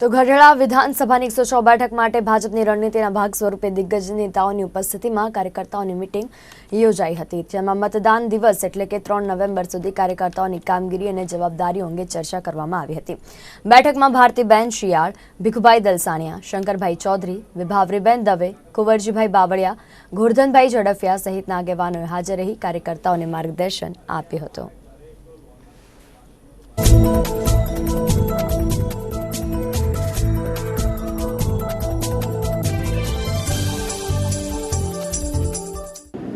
તો ગઢડા વિધાનસભાની એકસો છ બેઠક માટે ભાજપની રણનીતિના ભાગ સ્વરૂપે દિગ્ગજ નેતાઓની ઉપસ્થિતિમાં કાર્યકર્તાઓની મિટિંગ યોજાઈ હતી. જેમાં મતદાન દિવસ એટલે કે ત્રણ નવેમ્બર સુધી કાર્યકર્તાઓની કામગીરી અને જવાબદારીઓ અંગે ચર્ચા કરવામાં આવી હતી. બેઠકમાં ભારતીબેન શિયાળ, ભીખુભાઈ દલસાણિયા, શંકરભાઈ ચૌધરી, વિભાવરીબેન દવે, કુંવરજીભાઈ બાવળિયા, ગોરધનભાઈ ઝડફિયા સહિતના આગેવાનોએ હાજર રહી કાર્યકર્તાઓને માર્ગદર્શન આપ્યું હતું.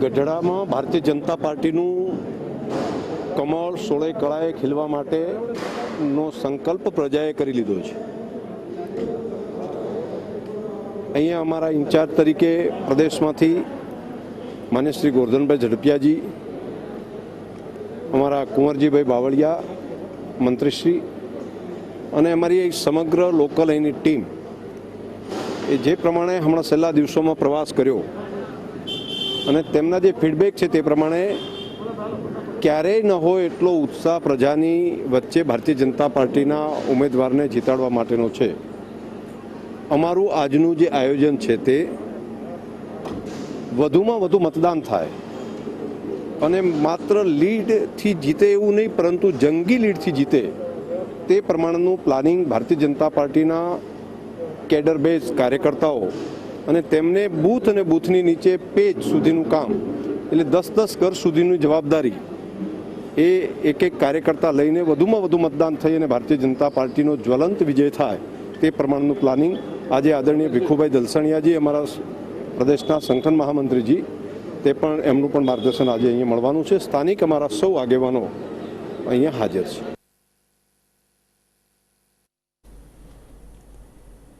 ગઢડામાં ભારતીય જનતા પાર્ટીનું કમળ, સોળે કળાએ ખીલવા માટેનો સંકલ્પ પ્રજાએ કરી લીધો છે. અહીંયા અમારા ઇન્ચાર્જ તરીકે પ્રદેશમાંથી માન્ય શ્રી ગોરધનભાઈ ઝડપિયાજી, અમારા કુંવરજીભાઈ બાવળિયા, મંત્રીશ્રી અને અમારી સમગ્ર લોકલ અહીંની ટીમ એ જે પ્રમાણે હમણાં છેલ્લા દિવસોમાં પ્રવાસ કર્યો અને તેમના જે ફીડબેક છે તે પ્રમાણે ક્યારેય ન હોય એટલો ઉત્સાહ પ્રજાની વચ્ચે ભારતીય જનતા પાર્ટીના ઉમેદવારને જીતાડવા માટેનો છે. અમારું આજનું જે આયોજન છે તે વધુમાં વધુ મતદાન થાય. અને માત્ર લીડથી જીતે એવું નહીં, પરંતુ જંગી લીડથી જીતે તે પ્રમાણેનું પ્લાનિંગ ભારતીય જનતા પાર્ટીના કેડર બેઝ કાર્યકર્તાઓ અને તેમને બૂથ અને બૂથની નીચે પેજ સુધીનું કામ, એટલે દસ દસ ઘર સુધીની જવાબદારી, એ એક એક કાર્યકર્તા લઈને વધુમાં વધુ મતદાન થઈ અને ભારતીય જનતા પાર્ટીનો જ્વલંત વિજય થાય, તે પ્રમાણનું પ્લાનિંગ આજે આદરણીય ભીખુભાઈ દલસણિયાજી, અમારા પ્રદેશના સંગઠન મહામંત્રીજી, તે પણ, એમનું પણ માર્ગદર્શન આજે અહીંયા મળવાનું છે. સ્થાનિક અમારા સૌ આગેવાનો અહીંયા હાજર છે.